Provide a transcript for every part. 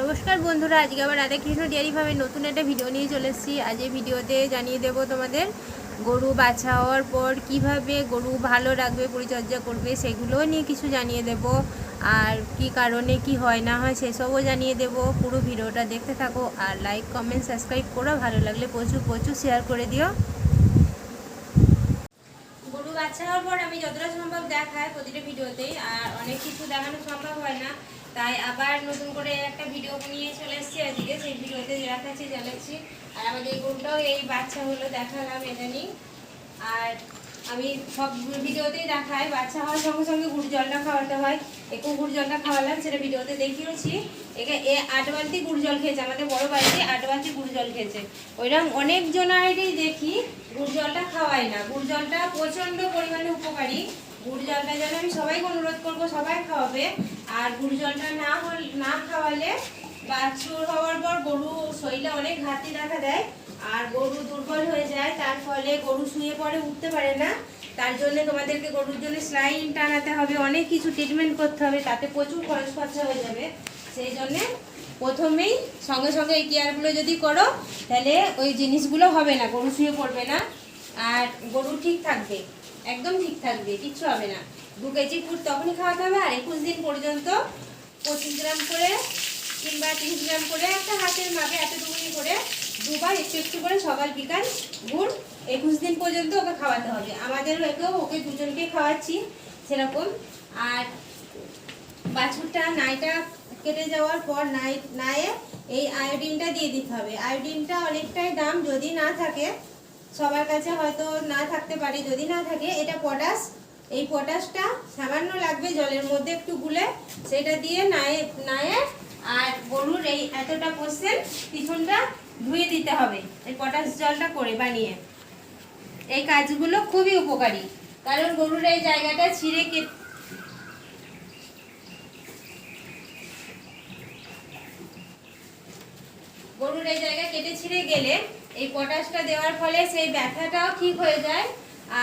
নমস্কার বন্ধুরা, আজকে আবার রাধাকৃষ্ণ ডেয়ারি ফার্মের নতুন একটা ভিডিও নিয়ে চলে এসেছি। আজ এই ভিডিওতে জানিয়ে দেব তোমাদের গরু বাছা হওয়ার পর কীভাবে গরু ভালো রাখবে, পরিচর্যা করবে, সেগুলো নিয়ে কিছু জানিয়ে দেব। আর কি কারণে কি হয় না হয় সেসবও জানিয়ে দেব। পুরো ভিডিওটা দেখতে থাকো আর লাইক কমেন্ট সাবস্ক্রাইব করো। ভালো লাগলে প্রচুর প্রচুর শেয়ার করে দিও। গরু বাচ্চা হওয়ার পর আমি যতটা সম্ভব দেখাই প্রতিটা ভিডিওতেই আর অনেক কিছু দেখানো সম্ভব হয় না। তাই আবার নতুন করে একটা ভিডিও নিয়ে চলে এসেছি। আজকে সেই ভিডিওতে দেখাচ্ছি জানাচ্ছি আর আমাদের এই গরুটাও এই বাচ্চাগুলো দেখালাম এটা নিয়ে। আর আমি সব ভিডিওতেই দেখাই, বাচ্চা হওয়ার সঙ্গে সঙ্গে গুড় জলটা খাওয়াতে হয়। একটু গুড় জলটা খাওয়ালাম, সেটা ভিডিওতে দেখিয়েছি একে এ আট বালতি গুড় জল খেয়েছে, আমাদের বড় বাড়িতে আট বালতি গুড় জল খেয়েছে। ওইরকম অনেক জনারই দেখি গুড় জলটা খাওয়াই না। গুড় জলটা প্রচণ্ড পরিমাণে উপকারী। গুড় জলটা যেন আমি সবাইকে অনুরোধ করব, সবাই খাওয়াবে। আর গুড় জলটা না হল, না খাওয়ালে বাছুর হওয়ার পর গরু শরীরে অনেক ঘাটতি দেখা দেয় আর গরু দুর্বল হয়ে যায়, তার ফলে গরু শুয়ে পড়ে, উঠতে পারে না। তার জন্য তোমাদেরকে গরুর জন্য স্লাইন টানাতে হবে, অনেক কিছু ট্রিটমেন্ট করতে হবে, তাতে প্রচুর খরচ খরচা হয়ে যাবে। সেই জন্যে প্রথমেই সঙ্গে সঙ্গে এই কেয়ারগুলো যদি করো, তাহলে ওই জিনিসগুলো হবে না, গরু শুয়ে পড়বে না। আর গরু ঠিক থাকবে, একদম ঠিক থাকবে, কিচ্ছু হবে না। দু কেজি ফুড তখনই খাওয়াতে হবে, আর একুশ দিন পর্যন্ত পঁচিশ গ্রাম করে কিংবা তিরিশ গ্রাম করে একটা হাতের মাপে এতটুকুনি করে দুবার একটু একটু করে সকাল বিকাল গুড় একুশ দিন পর্যন্ত ওকে খাওয়াতে হবে। আমাদের ওকেও ওকে দুজনকে খাওয়াচ্ছি সেরকম। আর বাছুরটা নাইটা কেটে যাওয়ার পর নাই, নায়ে এই আয়োডিনটা দিয়ে দিতে হবে। আয়োডিনটা অনেকটাই দাম, যদি না থাকে, সবার কাছে হয়তো না থাকতে পারে, যদি না থাকে, এটা পটাশ এই পটাশটা সামান্য লাগবে জলের মধ্যে একটু গুলে, সেটা দিয়ে নায়ে নায়ে আর গরুর এই এতটা পার্সেন্ট পিছনটা ধুয়ে দিতে হবে, এই পটাশ জলটা করে বানিয়ে। এই কাজগুলো খুবই উপকারী, কারণ গরুর এই জায়গাটা ছিঁড়ে কেটে গরুর এই জায়গা কেটে ছিঁড়ে গেলে এই পটাশটা দেওয়ার ফলে সেই ব্যথাটাও ঠিক হয়ে যায়,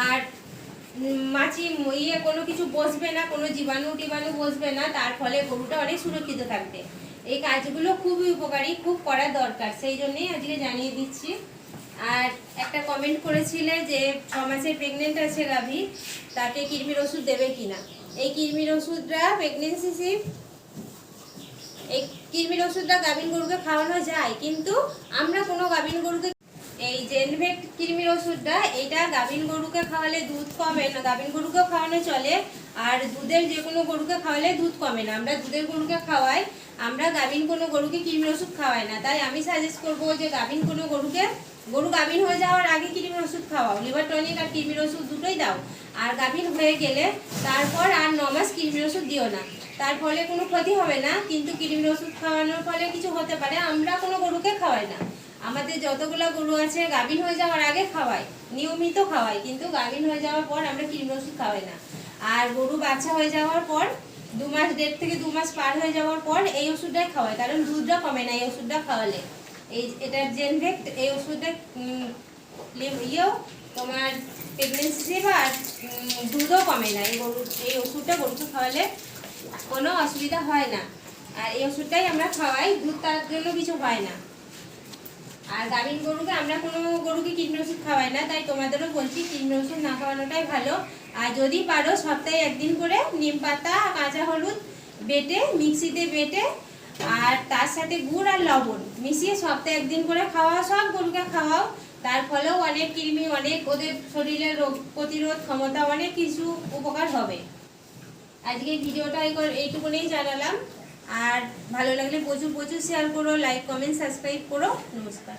আর মাছি ইয়ে কোনো কিছু বসবে না, কোনো জীবাণু টিবাণু বসবে না, তার ফলে গরুটা অনেক সুরক্ষিত থাকবে। এই কাজগুলো খুবই উপকারী, খুব করা দরকার, সেই জন্যেই আজকে জানিয়ে দিচ্ছি। আর একটা কমেন্ট করেছিলে যে ছ মাসের প্রেগনেন্ট আছে গাভী তাকে কৃমির ওষুধ দেবে কিনা? এই কৃমির ওষুধটা প্রেগনেন্সি এই কৃমির ওষুধটা গাভিন গরুকে খাওয়ানো যায়, কিন্তু আমরা কোনো গাভিন গরুকে এই জেনভেট কৃমির ওষুধটা, এটা গাভিন গরুকে খাওয়ালে দুধ কমে না। গাভিন গরুকেও খাওয়ানো চলে, আর দুধের যে কোনো গরুকে খাওয়ালে দুধ কমে না। আমরা দুধের গরুকে খাওয়াই, আমরা গাভিন কোনো গরুকে কৃমির ওষুধ খাওয়াই না। তাই আমি সাজেস্ট করব যে গাভিন কোনো গরুকে, গরু গাভিন হয়ে যাওয়ার আগে কৃমির ওষুধ খাওয়াও। লিভার টনিক আর কৃমির ওষুধ দুটোই দাও। আর গাভিন হয়ে গেলে তারপর আর ন মাস কৃমির ওষুধ দিও না। তার ফলে কোনো ক্ষতি হবে না, কিন্তু কৃমির ওষুধ খাওয়ানোর ফলে কিছু হতে পারে। আমরা কোনো গরুকে খাওয়াই না। আমাদের যতগুলো গরু আছে গাভিন হয়ে যাওয়ার আগে খাওয়াই। নিয়মিত খাওয়াই, কিন্তু গাভিন হয়ে যাওয়ার পর আমরা কৃমির ওষুধ খাওয়াই না। আর গরু বাচ্চা হয়ে যাওয়ার পর, দু মাস, দেড় থেকে দু মাস পার হয়ে যাওয়ার পর এই ওষুধটাই খাওয়াই, কারণ দুধটা কমে না এই ওষুধটা খাওয়ালে। এই এটা জেনভেক্ট এই ওষুধটা ইয়েও, তোমার প্রেগনেন্সি আর দুধও কমে না। এই গরু এই ওষুধটা গরুকে খাওয়ালে কোনো অসুবিধা হয় না। আর এই ওষুধটাই আমরা খাওয়াই, দুধ তার জন্য কিছু হয় না। আর গাভীন গরুকে আমরা কোনো গরুকে কীটনাশক ওষুধ খাওয়াই না, তাই তোমাদেরও বলছি কীটনাশক ওষুধ না খাওয়ানোটাই ভালো। আর যদি পারো সপ্তাহে একদিন করে নিম পাতা, কাঁচা হলুদ বেটে, মিক্সিতে বেটে, আর তার সাথে গুড় আর লবণ মিশিয়ে সপ্তাহে একদিন করে খাওয়া সব গরুকে খাওয়াও। তার ফলেও অনেক কৃমি, অনেক ওদের শরীরের রোগ প্রতিরোধ ক্ষমতা, অনেক কিছু উপকার হবে। আজকে ভিডিওটা এইটুকুনেই জানালাম। আর ভালো লাগলে প্রচুর প্রচুর শেয়ার করো লাইক কমেন্ট সাবস্ক্রাইব করো নমস্কার।